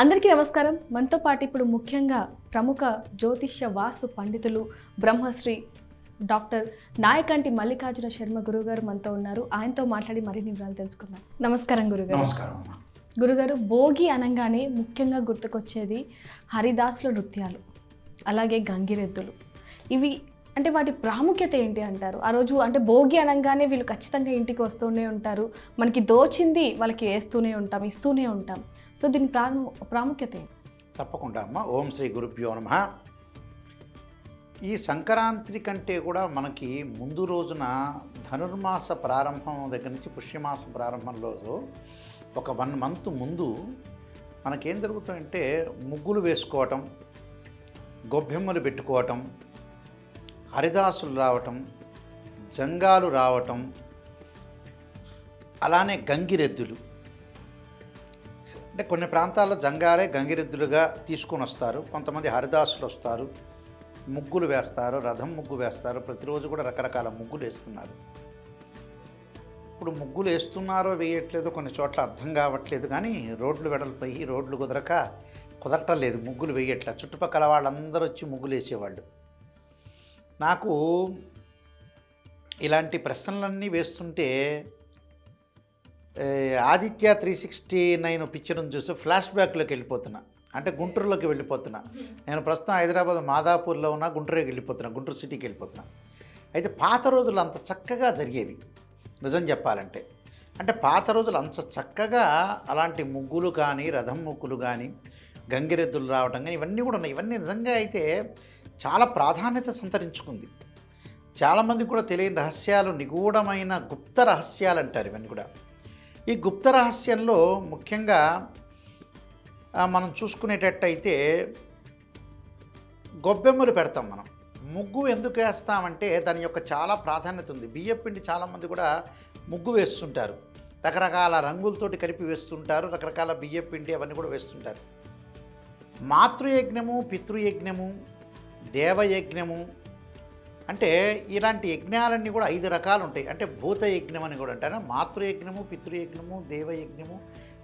అందరికీ నమస్కారం. మనతో పాటు ఇప్పుడు ముఖ్యంగా ప్రముఖ జ్యోతిష్య వాస్తు పండితులు బ్రహ్మశ్రీ డాక్టర్ నాయకంటి మల్లికార్జున శర్మ గురుగారు మనతో ఉన్నారు. ఆయనతో మాట్లాడి మరిన్ని వివరాలు తెలుసుకుందాం. నమస్కారం గురుగారు. గురుగారు భోగి అనగానే ముఖ్యంగా గుర్తుకొచ్చేది హరిదాసుల నృత్యాలు అలాగే గంగిరెద్దులు. ఇవి అంటే వాటి ప్రాముఖ్యత ఏంటి అంటారు? ఆ రోజు అంటే భోగి అనగానే వీళ్ళు ఖచ్చితంగా ఇంటికి వస్తూనే ఉంటారు. మనకి దోచింది వాళ్ళకి వేస్తూనే ఉంటాం ఇస్తూనే ఉంటాం. సో దీని ప్రాము ప్రాముఖ్యత ఏంటి? తప్పకుండా అమ్మ. ఓం శ్రీ గురుభ్యో నమ. ఈ సంక్రాంతి కంటే కూడా మనకి ముందు రోజున ధనుర్మాస ప్రారంభం దగ్గర నుంచి పుష్యమాస ప్రారంభంలో ఒక వన్ మంత్ ముందు మనకేం జరుగుతుందంటే ముగ్గులు వేసుకోవటం గొబ్బెమ్మలు పెట్టుకోవటం హరిదాసులు రావటం జంగాలు రావటం అలానే గంగిరెద్దులు. అంటే కొన్ని ప్రాంతాల్లో జంగాలే గంగిరెద్దులుగా తీసుకొని వస్తారు. కొంతమంది హరిదాసులు వస్తారు. ముగ్గులు వేస్తారు రథం ముగ్గు వేస్తారు. ప్రతిరోజు కూడా రకరకాల ముగ్గులు వేస్తున్నారు. ఇప్పుడు ముగ్గులు వేస్తున్నారో వేయట్లేదో కొన్ని చోట్ల అర్థం కావట్లేదు కానీ రోడ్లు వెడల్పోయి రోడ్లు కుదరక కుదరటం లేదు. ముగ్గులు వేయట్లేదు. చుట్టుపక్కల వాళ్ళందరూ వచ్చి ముగ్గులు వేసేవాళ్ళు. నాకు ఇలాంటి ప్రశ్నలన్నీ వేస్తుంటే ఆదిత్య త్రీ సిక్స్టీ నైన్ పిక్చర్ని చూసి ఫ్లాష్ బ్యాక్లోకి వెళ్ళిపోతున్నా. అంటే గుంటూరులోకి వెళ్ళిపోతున్నా. నేను ప్రస్తుతం హైదరాబాద్ మాదాపూర్లో ఉన్నా గుంటూరుకి వెళ్ళిపోతున్నా గుంటూరు సిటీకి వెళ్ళిపోతున్నా. అయితే పాత రోజులు అంత చక్కగా జరిగేవి. నిజం చెప్పాలంటే. అంటే పాత రోజులు అంత చక్కగా అలాంటి ముగ్గులు కానీ రథం ముగ్గులు కానీ గంగిరెద్దులు రావడం కానీ ఇవన్నీ కూడా ఉన్నాయి. ఇవన్నీ నిజంగా అయితే చాలా ప్రాధాన్యత సంతరించుకుంది. చాలామంది కూడా తెలియని రహస్యాలు నిగూఢమైన గుప్త రహస్యాలు అంటారు ఇవన్నీ కూడా. ఈ గుప్త రహస్యంలో ముఖ్యంగా మనం చూసుకునేటట్టయితే గొబ్బెమ్మలు పెడతాం మనం. ముగ్గు ఎందుకు వేస్తామంటే దాని యొక్క చాలా ప్రాధాన్యత ఉంది. బియ్యం పిండి చాలామంది కూడా ముగ్గు వేస్తుంటారు. రకరకాల రంగులతోటి కలిపి వేస్తుంటారు. రకరకాల బియ్యపిండి అవన్నీ కూడా వేస్తుంటారు. మాతృయజ్ఞము పితృయజ్ఞము దేవయజ్ఞము అంటే ఇలాంటి యజ్ఞాలన్నీ కూడా ఐదు రకాలు ఉంటాయి అంటే భూత యజ్ఞం అని కూడా అంటారు. మాతృయజ్ఞము పితృయజ్ఞము దేవయజ్ఞము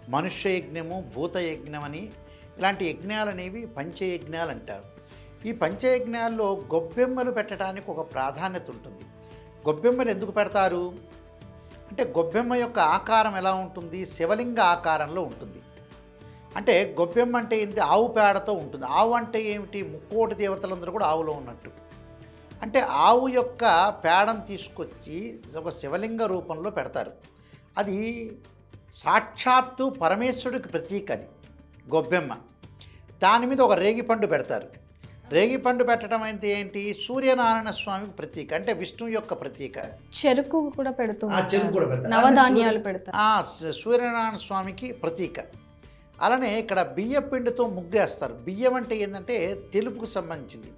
మనుష్య యజ్ఞము భూత యజ్ఞం అని ఇలాంటి యజ్ఞాలు అనేవి పంచయజ్ఞాలు అంటారు ఈ పంచయజ్ఞాల్లో గొబ్బెమ్మలు పెట్టడానికి ఒక ప్రాధాన్యత ఉంటుంది గొబ్బెమ్మలు ఎందుకు పెడతారు? అంటే గొబ్బెమ్మ యొక్క ఆకారం ఎలా ఉంటుంది? శివలింగ ఆకారంలో ఉంటుంది. అంటే గొబ్బెమ్మ అంటే ఏంటి ఆవు పేడతో ఉంటుంది. ఆవు అంటే ఏమిటి? ముక్కోటి దేవతలందరూ కూడా ఆవులో ఉన్నట్టు. అంటే ఆవు యొక్క పేడను తీసుకొచ్చి ఒక శివలింగ రూపంలో పెడతారు. అది సాక్షాత్తు పరమేశ్వరుడికి ప్రతీక అది గొబ్బెమ్మ. దాని మీద ఒక రేగిపండు పెడతారు. రేగిపండు పెట్టడం అయితే ఏంటి? సూర్యనారాయణ స్వామికి ప్రతీక అంటే విష్ణువు యొక్క ప్రతీక. చెరుకు కూడా పెడుతూ ఆ, చెరుకు కూడా. పెడతారు. నవధాన్యాలు పెడతారు. సూర్యనారాయణ స్వామికి ప్రతీక. అలానే ఇక్కడ బియ్య పిండితో ముగ్గేస్తారు. బియ్యం అంటే ఏంటంటే తెలుపుకు సంబంధించింది.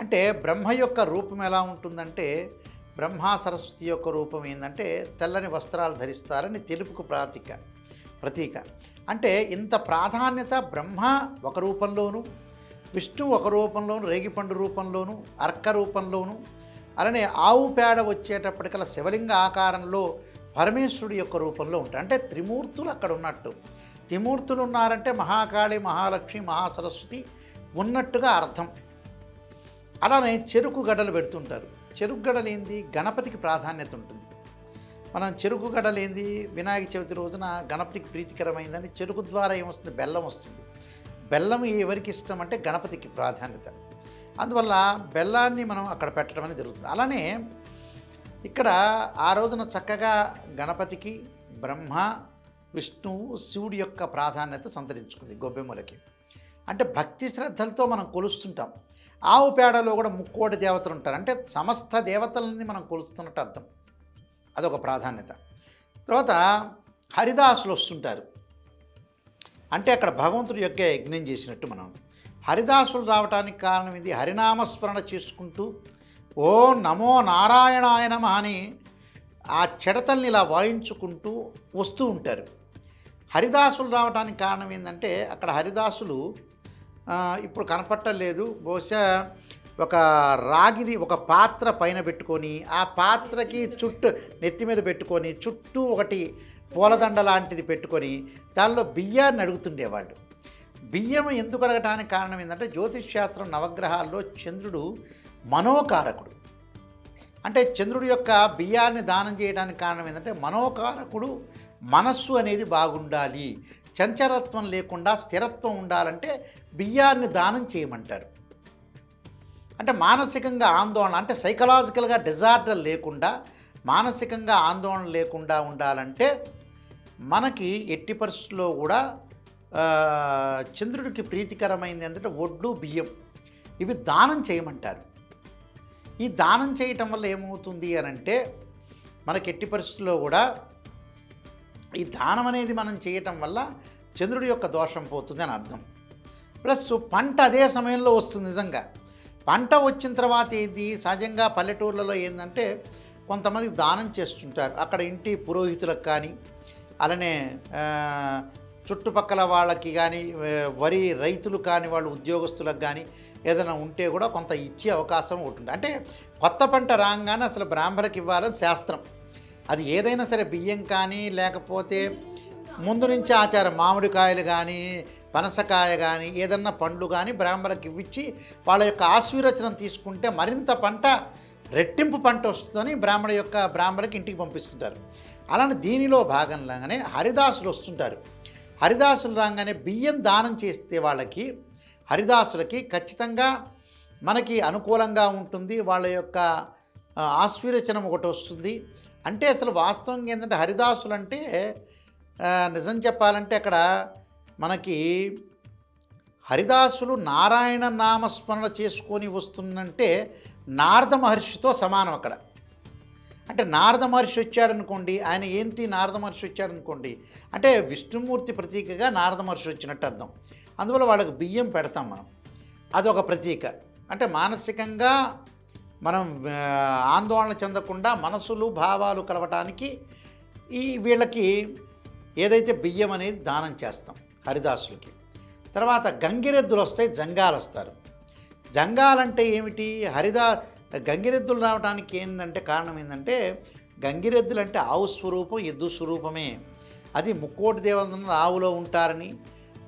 అంటే బ్రహ్మ యొక్క రూపం ఎలా ఉంటుందంటే బ్రహ్మ సరస్వతి యొక్క రూపం ఏంటంటే తెల్లని వస్త్రాలు ధరిస్తారని తెలుపుకు ప్రతీక ప్రతీక. అంటే ఇంత ప్రాధాన్యత బ్రహ్మ ఒక రూపంలోను విష్ణు ఒక రూపంలోను రేగిపండు రూపంలోను అర్క రూపంలోను అలానే ఆవు పేడ వచ్చేటప్పటికల్లా శివలింగ ఆకారంలో పరమేశ్వరుడి యొక్క రూపంలో ఉంటాయి. అంటే త్రిమూర్తులు అక్కడ ఉన్నట్టు. త్రిమూర్తులు ఉన్నారంటే మహాకాళి మహాలక్ష్మి మహాసరస్వతి ఉన్నట్టుగా అర్థం. అలానే చెరుకు గడలు పెడుతుంటారు. చెరుకు గడలేంది గణపతికి ప్రాధాన్యత ఉంటుంది. మనం చెరుకు గడలేంది వినాయక చవితి రోజున గణపతికి ప్రీతికరమైందని చెరుకు ద్వారా ఏమొస్తుంది? బెల్లం వస్తుంది. బెల్లం ఎవరికి ఇష్టం అంటే గణపతికి ప్రాధాన్యత. అందువల్ల బెల్లాన్ని మనం అక్కడ పెట్టడం అనేది జరుగుతుంది. అలానే ఇక్కడ ఆ రోజున చక్కగా గణపతికి బ్రహ్మ విష్ణువు శివుడి యొక్క ప్రాధాన్యత సంతరించుకుంది గొబ్బెమ్మలకి. అంటే భక్తి శ్రద్ధలతో మనం కొలుస్తుంటాం. ఆవు పేడలో కూడా ముక్కోటి దేవతలు ఉంటారు. అంటే సమస్త దేవతలని మనం కొలుస్తున్నట్టు అర్థం. అదొక ప్రాధాన్యత. తర్వాత హరిదాసులు వస్తుంటారు. అంటే అక్కడ భగవంతుడి యొక్క యజ్ఞం చేసినట్టు మనం. హరిదాసులు రావడానికి కారణం ఇది హరినామస్మరణ చేసుకుంటూ ఓ నమో నారాయణాయ నమః అని ఆ చెడతల్ని ఇలా వాయించుకుంటూ వస్తూ ఉంటారు. హరిదాసులు రావడానికి కారణం ఏంటంటే అక్కడ హరిదాసులు ఇప్పుడు కనపట్టలేదు బహుశా ఒక రాగిది ఒక పాత్ర పైన పెట్టుకొని ఆ పాత్రకి చుట్టూ నెత్తి మీద పెట్టుకొని చుట్టూ ఒకటి పూలదండ లాంటిది పెట్టుకొని దానిలో బియ్యాన్ని అడుగుతుండేవాళ్ళు. బియ్యం ఎందుకు అడగటానికి కారణం ఏంటంటే జ్యోతిష్ శాస్త్రం నవగ్రహాల్లో చంద్రుడు మనోకారకుడు. అంటే చంద్రుడి యొక్క బియ్యాన్ని దానం చేయడానికి కారణం ఏంటంటే మనోకారకుడు మనస్సు అనేది బాగుండాలి. చంచలత్వం లేకుండా స్థిరత్వం ఉండాలంటే బియ్యాన్ని దానం చేయమంటారు. అంటే మానసికంగా ఆందోళన అంటే సైకలాజికల్గా డిజార్డర్ లేకుండా మానసికంగా ఆందోళన లేకుండా ఉండాలంటే మనకి ఎట్టి పరిస్థితుల్లో కూడా చంద్రుడికి ప్రీతికరమైంది ఏంటంటే ఒడ్లు బియ్యం. ఇవి దానం చేయమంటారు. ఈ దానం చేయటం వల్ల ఏమవుతుంది అని అంటే మనకి ఎట్టి పరిస్థితుల్లో కూడా ఈ దానం అనేది మనం చేయటం వల్ల చంద్రుడి యొక్క దోషం పోతుంది అని అర్థం. ప్లస్ పంట అదే సమయంలో వస్తుంది నిజంగా. పంట వచ్చిన తర్వాత ఏది? సహజంగా పల్లెటూర్లలో ఏంటంటే కొంతమందికి దానం చేస్తుంటారు. అక్కడ ఇంటి పురోహితులకు కానీ అలానే చుట్టుపక్కల వాళ్ళకి కానీ వరి రైతులు కాని వాళ్ళు ఉద్యోగస్తులకు కానీ ఏదైనా ఉంటే కూడా కొంత ఇచ్చే అవకాశం ఉంటుంది. అంటే కొత్త పంట రాగానే అసలు బ్రాహ్మణకి ఇవ్వాలని శాస్త్రం. అది ఏదైనా సరే బియ్యం కానీ లేకపోతే ముందు నుంచి ఆచారం మామిడికాయలు కానీ పనసకాయ కానీ ఏదన్నా పండ్లు కానీ బ్రాహ్మణకి ఇవ్విచ్చి వాళ్ళ యొక్క ఆశీర్వచనం తీసుకుంటే మరింత పంట రెట్టింపు పంట వస్తుందని బ్రాహ్మణ యొక్క బ్రాహ్మణకి ఇంటికి పంపిస్తుంటారు. అలానే దీనిలో భాగంగానే హరిదాసులు వస్తుంటారు. హరిదాసులు రాగానే బియ్యం దానం చేస్తే వాళ్ళకి హరిదాసులకి ఖచ్చితంగా మనకి అనుకూలంగా ఉంటుంది. వాళ్ళ యొక్క ఆశీర్వచనం ఒకటి వస్తుంది. అంటే అసలు వాస్తవం ఏంటంటే హరిదాసులు అంటే నిజం చెప్పాలంటే అక్కడ మనకి హరిదాసులు నారాయణ నామస్మరణ చేసుకొని వస్తుందంటే నారద మహర్షితో సమానం అక్కడ. అంటే నారద మహర్షి వచ్చాడనుకోండి ఆయన ఏంటి నారద మహర్షి వచ్చాడనుకోండి అంటే విష్ణుమూర్తి ప్రతీకగా నారద మహర్షి వచ్చినట్టు అర్థం. అందువల్ల వాళ్ళకి బియ్యం పెడతాం మనం. అదొక ప్రతీక. అంటే మానసికంగా మనం ఆందోళన చెందకుండా మనసులు భావాలు కలవటానికి ఈ వీళ్ళకి ఏదైతే బియ్యం అనేది దానం చేస్తాం హరిదాసులకి. తర్వాత గంగిరెద్దులు వస్తాయి జంగాలు వస్తారు. జంగాలంటే ఏమిటి? హరిదా గంగిరెద్దులు రావడానికి ఏంటంటే కారణం ఏంటంటే గంగిరెద్దులు అంటే ఆవు స్వరూపం ఎద్దు స్వరూపమే. అది ముక్కోటి దేవతలు ఆవులో ఉంటారని.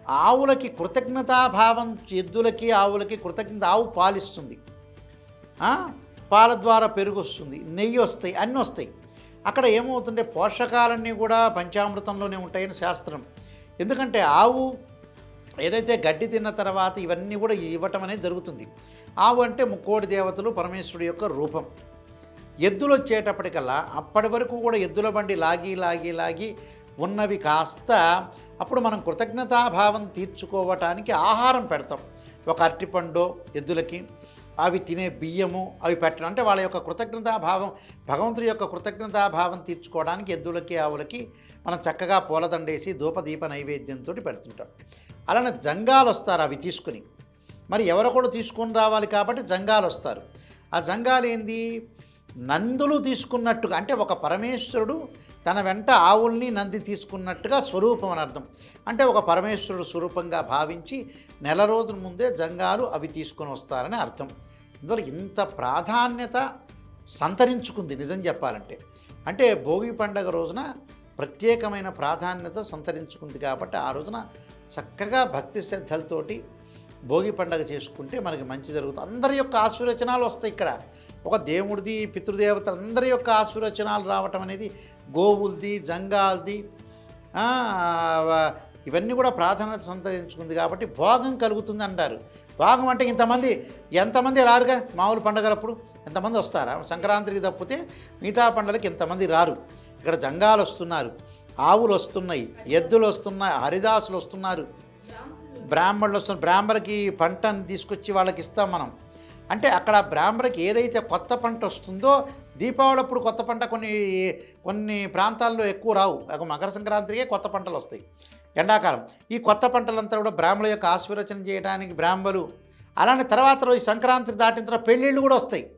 ఆవులకి కృతజ్ఞతాభావం ఎద్దులకి ఆవులకి కృతజ్ఞత ఆవు పాలిస్తుంది. పాల ద్వారా పెరుగు వస్తుంది నెయ్యి వస్తాయి అన్నీ వస్తాయి. అక్కడ ఏమవుతుంటే పోషకాలన్నీ కూడా పంచామృతంలోనే ఉంటాయని శాస్త్రం. ఎందుకంటే ఆవు ఏదైతే గడ్డి తిన్న తర్వాత ఇవన్నీ కూడా ఇవ్వటం అనేది జరుగుతుంది. ఆవు అంటే ముక్కోడి దేవతలు పరమేశ్వరుడు యొక్క రూపం. ఎద్దులు వచ్చేటప్పటికల్లా అప్పటి వరకు కూడా ఎద్దుల బండి లాగి లాగి లాగి ఉన్నవి కాస్త అప్పుడు మనం కృతజ్ఞతాభావం తీర్చుకోవటానికి ఆహారం పెడతాం. ఒక అరటిపండు ఎద్దులకి అవి తినే బియ్యము అవి పెట్టడం. అంటే వాళ్ళ యొక్క కృతజ్ఞతాభావం భగవంతుడి యొక్క కృతజ్ఞతాభావం తీర్చుకోవడానికి ఎద్దులకి ఆవులకి మనం చక్కగా పూలదండేసి ధూపదీప నైవేద్యంతో పెడుతుంటాం. అలానే జంగాలు వస్తారు అవి తీసుకుని. మరి ఎవరో కూడా తీసుకొని రావాలి కాబట్టి జంగాలు వస్తారు. ఆ జంగాలు ఏంది? నందులు తీసుకున్నట్టుగా అంటే ఒక పరమేశ్వరుడు తన వెంట ఆవుల్ని నంది తీసుకున్నట్టుగా స్వరూపం అని అర్థం. అంటే ఒక పరమేశ్వరుడు స్వరూపంగా భావించి నెల రోజుల ముందే జంగాలు అవి తీసుకొని వస్తారని అర్థం. ఇందువల్ల ఇంత ప్రాధాన్యత సంతరించుకుంది నిజం చెప్పాలంటే. అంటే భోగి పండగ రోజున ప్రత్యేకమైన ప్రాధాన్యత సంతరించుకుంది కాబట్టి ఆ రోజున చక్కగా భక్తి శ్రద్ధలతోటి భోగి పండగ చేసుకుంటే మనకి మంచి జరుగుతుంది. అందరి యొక్క ఆశీర్వచనాలు వస్తాయి ఇక్కడ. ఒక దేవుడిది పితృదేవతలు అందరి యొక్క ఆశీర్వచనాలు రావటం అనేది గోవులది జంగాలది ఇవన్నీ కూడా ప్రాధాన్యత సంతరించుకుంది కాబట్టి భోగం కలుగుతుంది అంటారు. భోగం అంటే ఇంతమంది ఎంతమంది రారుగా మామూలు పండగలప్పుడు? ఎంతమంది వస్తారా? సంక్రాంతికి తప్పితే మిగతా పండుగలకి ఇంతమంది రారు? ఇక్కడ జంగాలు వస్తున్నారు ఆవులు వస్తున్నాయి ఎద్దులు వస్తున్నాయి హరిదాసులు వస్తున్నారు. బ్రాహ్మణులు వస్తున్నారు. బ్రాహ్మణులకి పంటను తీసుకొచ్చి వాళ్ళకి ఇస్తాం మనం. అంటే అక్కడ బ్రాహ్మణకి ఏదైతే కొత్త పంట వస్తుందో దీపావళి అప్పుడు కొత్త పంట కొన్ని కొన్ని ప్రాంతాల్లో ఎక్కువ రావు. ఒక మకర సంక్రాంతికే కొత్త పంటలు వస్తాయి. ఎండాకాలం. ఈ కొత్త పంటలంతా కూడా బ్రాహ్మణుల యొక్క ఆశీర్వచనం చేయడానికి బ్రాహ్మలు అలానే తర్వాత రోజు సంక్రాంతి దాటిన తర్వాత పెళ్ళిళ్ళు కూడా వస్తాయి.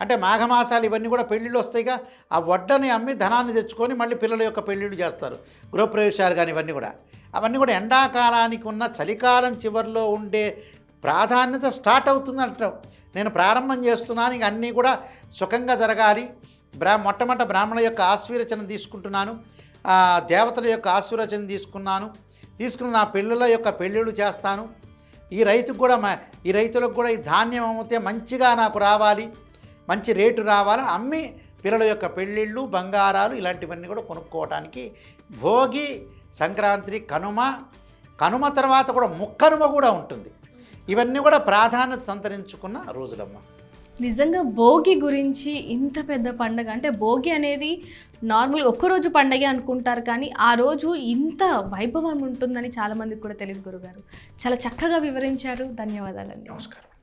అంటే మాఘమాసాలు ఇవన్నీ కూడా పెళ్ళిళ్ళు వస్తాయిగా. ఆ వడ్డని అమ్మి ధనాన్ని తెచ్చుకొని మళ్ళీ పిల్లల యొక్క పెళ్ళిళ్ళు చేస్తారు. గృహప్రవేశాలు కానీ ఇవన్నీ కూడా. అవన్నీ కూడా ఎండాకాలానికి ఉన్న చలికాలం చివరిలో ఉండే ప్రాధాన్యత స్టార్ట్ అవుతుంది అంటాం నేను ప్రారంభం చేస్తున్నాను ఇంక అన్నీ కూడా సుఖంగా జరగాలి. బ్రా మొట్టమొదట బ్రాహ్మణుల యొక్క ఆశీర్వచనం తీసుకుంటున్నాను. దేవతల యొక్క ఆశీర్వచనం తీసుకున్నాను. తీసుకుని నా పిల్లల యొక్క పెళ్ళిళ్ళు చేస్తాను. ఈ రైతుకు కూడా మా ఈ రైతులకు కూడా ఈ ధాన్యం అమ్మితే మంచిగా నాకు రావాలి. మంచి రేటు రావాలి. అమ్మి పిల్లల యొక్క పెళ్ళిళ్ళు బంగారాలు ఇలాంటివన్నీ కూడా కొనుక్కోవడానికి భోగి సంక్రాంతి కనుమ. కనుమ తర్వాత కూడా ముక్కనుమ కూడా ఉంటుంది. ఇవన్నీ కూడా ప్రాధాన్యత సంతరించుకున్న రోజులమ్మ. నిజంగా భోగి గురించి ఇంత పెద్ద పండగ అంటే భోగి అనేది నార్మల్గా ఒక్కరోజు పండగ అనుకుంటారు కానీ ఆ రోజు ఇంత వైభవం ఉంటుందని చాలామందికి కూడా తెలియదు గురుగారు. చాలా చక్కగా వివరించారు. ధన్యవాదాలండి. నమస్కారం.